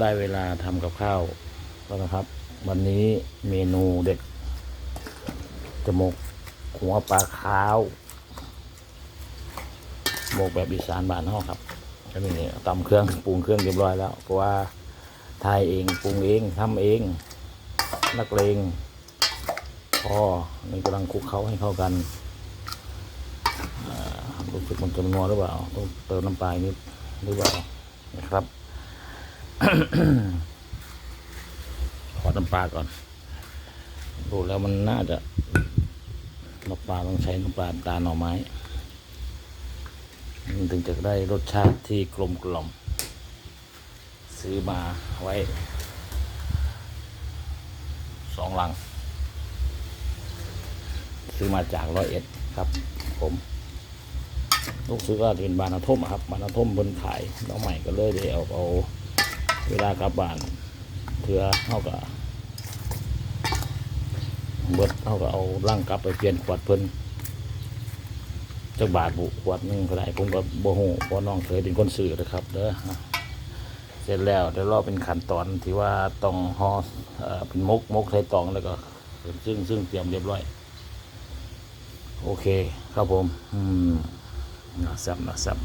ได้เวลาทำกับข้าวแล้วนะครับ วันนี้เมนูเด็ดจมกหัวปลาขาวหมกแบบอีสานบ้านเฮาครับก็มีตำเครื่องปรุงเครื่องเรียบร้อยแล้ว เพราะว่าทายเองปรุงเองทำเอง นักเลงพอนี่กำลังคลุกเคล้าให้เข้ากันอ่ารู้สึกมันจะนัวหรือเปล่าต้องเติมน้ำปลานิดหรือเปล่านะครับ ขอน้ำปลาก่อน ดูแล้วมันน่าจะน้ำปลาต้องใช้น้ำปลาตาหน่อไม้ มันถึงจะได้รสชาติที่กลมกล่อม ซื้อมาไว้สองลัง ซื้อมาจากร้อยเอ็ดครับ ผมลูกซื้อก็เป็นบานาทมครับ บานาทมบนขายน้องใหม่ก็เลยเดี๋ยวเอา เวลากลับบ้านเพื่อเขาก็เบิดเขาก็เอาร่างกลับไปเปลี่ยนขวดเพิ่นจักบาทบุขวดหนึงก็ได้ผมก็บ่ฮู้เพราะน้องเคยเป็นคนซื้อนะครับเด้อเสร็จแล้วเดี๋ยวรอเป็นขั้นตอนที่ว่าต้องห่อเอ่อเป็นมกมกใส่ตองแล้วก็ซึ่งซึ่งเตรียมเรียบร้อย โอเคครับผม อืมน่าซ่บน่าซ่บ